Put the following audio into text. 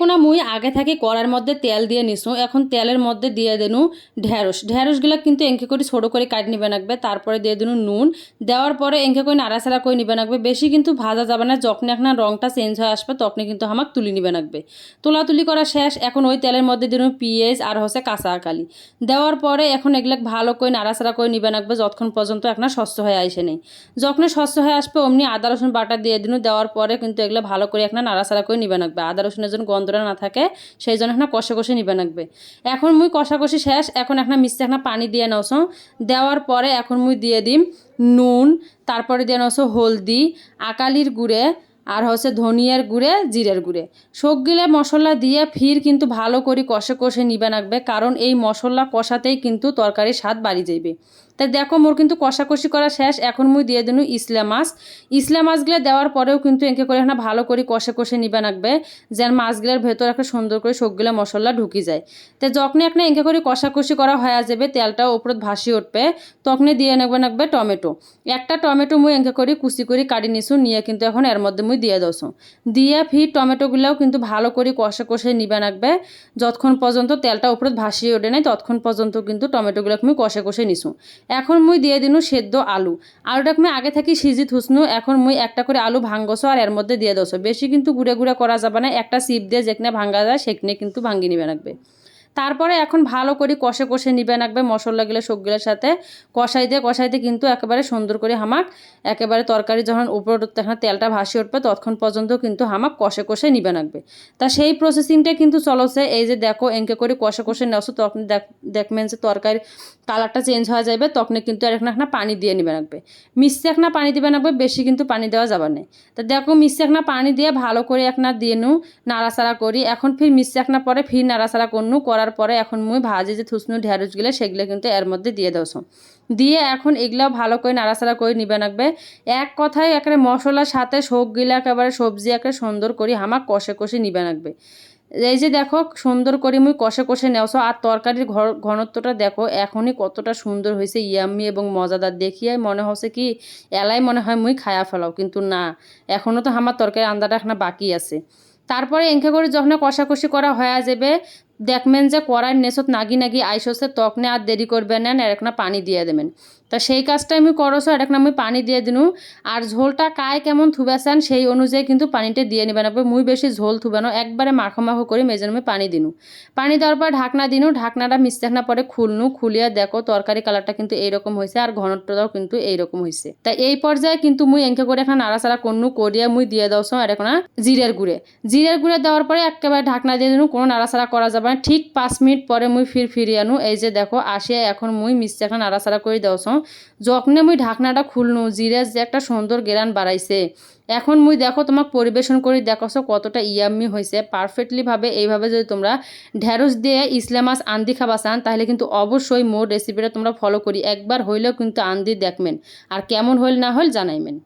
কোনা মুই আগে থাকি কড়ার মধ্যে তেল দিয়ে নিসু, এখন তেলের মধ্যে দিয়ে দেনু ঢেঁড়স। ঢেঁড়সগুলো কিন্তু এঁকে করে ছোটো করে কাটি নিবে রাখবে তারপরে দিয়ে দিনু নুন। দেওয়ার পরে এঁকে করে নাড়াচাড়া করে নিবে রাখবে বেশি কিন্তু ভাজা যাবে না, যখন এখন রংটা চেঞ্জ হয়ে আসবে তখন কিন্তু আমাকে তুলি নিবে রাখবে তোলাতুলি করা শেষ, এখন ওই তেলের মধ্যে দিনু পিঁয়াজ আর হচ্ছে কাঁচা আকালি। দেওয়ার পরে এখন এগুলো ভালো করে নাড়াচাড়া করে নিবে রাখবে যতক্ষণ পর্যন্ত এখন স্বচ্ছ হয়ে আসে নেই। যখন স্বচ্ছ হয়ে আসবে, অমনি আদা রসুন বাটা দিয়ে দিনু, দেওয়ার পরে কিন্তু এগুলো ভালো করে এখন নাড়াচাড়া করে নিবে রাখবে আদা রসুনের জন্য গন্ধটা না থাকে, সেই জন্য এখন কষে কষে নিবে লাগবে এখন মুই কষাকষি শেষ, এখন এখন মিষ্টি এখন পানি দিয়ে নসো দেওয়ার পরে এখন মুই দিয়ে দিম নুন, তারপরে দিয়ে নস হলদি, আকালির গুঁড়ে আর হচ্ছে ধনিয়ার গুঁড়ে, জিরের গুঁড়ে। সবগুলো মশলা দিয়ে ফির কিন্তু ভালো করে কষে কষে নিবে রাখবে কারণ এই মশলা কষাতেই কিন্তু তরকারির স্বাদ বাড়ি যাইবে। তাই দেখো মোর কিন্তু কষাকষি করা শেষ, এখন মুই দিয়ে দিনু ইসলা মাছ। ইসলা মাছগুলো দেওয়ার পরেও কিন্তু এঁকে করে এখানে ভালো করে কষে কষে নিবে রাখবে যেন মাছগুলোর ভেতর একটা সুন্দর করে সবগুলো মশলা ঢুকি যায়। তাই যখন একটা এঁকে করে কষাকষি করা হয়ে যাবে, তেলটা উপরত ভাসি উঠবে, তখনই দিয়ে নেবে রাখবে টমেটো। একটা টমেটো মুই এঁকে করে কুচি করে কাটি নিছু, নিয়ে কিন্তু এখন এর মধ্যে মুই দিয়ে দোসো দিয়ে ফির টমেটোগুলোও কিন্তু ভালো করে কষে কষে নিবে রাখবে যতক্ষণ পর্যন্ত তেলটা উপরে ভাসিয়ে ওঠে নাই, ততক্ষণ পর্যন্ত কিন্তু টমেটোগুলো আমি কষে কষে নিছু। এখন মুই দিয়ে দিনু সেদ্ধ আলু। আলুটাকে আমি আগে থাকি সিজি থুসনু, এখন মুই একটা করে আলু ভাঙ্গসো আর এর মধ্যে দিয়ে দোসো বেশি কিন্তু গুঁড়ে গুঁড়ে করা যাবে না, একটা সিপ দিয়ে যেখানে ভাঙ্গা যায় সেখানে কিন্তু ভাঙ্গি নিবে রাখবে তারপরে এখন ভালো করে কষে কষে নিবে রাখবে মশলাগুলো সবগুলোর সাথে। কষাই কষাইতে কষাইতে কিন্তু একেবারে সুন্দর করে হামাক, একেবারে তরকারি যখন উপর তখন তেলটা ভাসিয়ে উঠবে, ততক্ষণ পর্যন্ত কিন্তু হামাক কষে কষে নিবে রাখবে তা সেই প্রসেসিংটা কিন্তু চলছে, এই যে দেখো এঁকে করে কষে কষে নেওছো, তখন দেখ, দেখবেন যে তরকারি কালারটা চেঞ্জ হয়ে যাবে তখন কিন্তু আর একটা পানি দিয়ে নিবে রাখবে মিষ্টি একটা পানি দিবে রাখবে বেশি কিন্তু পানি দেওয়া যাবে না। তা দেখো মিষ্টি একটা পানি দিয়ে ভালো করে একটা দিয়ে নু, নাড়াচাড়া করি। এখন ফির মিষ্টি একটা পরে ফির নাড়াচাড়া করনু করার পরে এখন মুই ভাজে যে থুসনু ঢেঁড়সগুলো সেগুলো কিন্তু এর মধ্যে দিয়ে দেওছো দিয়ে এখন এগুলাও ভালো করে নাড়াচাড়া করে নিবে রাখবে এক কথায় একেবারে মশলার সাথে সবগুলো একেবারে সবজি একেবারে সুন্দর করে হামাক কষে কষে নিবে রাখবে এই যে দেখো সুন্দর করে মুই কষে কষে নেওছো আর তরকারির ঘর, ঘনত্বটা দেখো এখনই কতটা সুন্দর হয়েছে, ইয়াম্মি এবং মজাদার। দেখিয়ে মনে হচ্ছে কি, এলাই মনে হয় মুই খায়া ফেলাও, কিন্তু না, এখনও তো আমার তরকারি আন্দাটা এখন বাকি আছে। তারপরে এঁকে করে যখন কষাকষি করা হয়ে যাবে দেখবেন যে কড়াই নেশত নাগি নাগি আইসসে তখনে আর দেরি করবেন না, আর একটা পানি দিয়ে দেবেন। তা সেই কাজটা আমি করছ আর একটা আমি পানি দিয়ে দিনু। আর ঝোলটা কায় কেমন থুবেছেন সেই অনুযায়ী কিন্তু পানিটা দিয়ে নেবেন। আপনি মুই বেশি ঝোল থুবেনো একবারে মাখো মাখো করে মেজে আমি পানি দিনু। পানি দেওয়ার পর ঢাকনা দিনু। ঢাকনাটা মিস্টাকনা পরে খুলনু। খুলিয়া দেখো, তরকারি কালারটা কিন্তু এইরকম হয়েছে আর ঘনত্বটাও কিন্তু এইরকম হয়েছে। তা এই পর্যায়ে কিন্তু মুই এঁকে করে এখন নাড়াচাড়া করনু, করিয়া মুই দিয়ে দাওছো আর এখন জিরের গুঁড়ে। জিরের গুঁড়ে দেওয়ার পরে একেবারে ঢাকনা দিয়ে দিনু, কোনো নাড়াচাড়া করা যাবে না। ঠিক পাঁচ মিনিট পরে মুই ফির ফিরিয়ে আনু। এই যে দেখো, আসিয়া এখন মুই মিষ্টি এখন নাড়াচাড়া করে দেওছো যখনে মুই ঢাকনাটা খুলনু, জিরাজ যে একটা সুন্দর গেরান বাড়াইছে। এখন মুই দেখো তোমাক পরিবেশন করি, দেখছ কতটা ইয়াম্মি হয়েছে পারফেক্টলিভাবে এইভাবে যদি তোমরা ঢ্যাঁড়স দিয়ে ইসলাম মাছ আন্দি খাবা চান, তাহলে কিন্তু অবশ্যই মোর রেসিপিটা তোমরা ফলো করি। একবার হইলেও কিন্তু আন্দি দেখবেন। আর কেমন হইল না হইল জানাইবেন।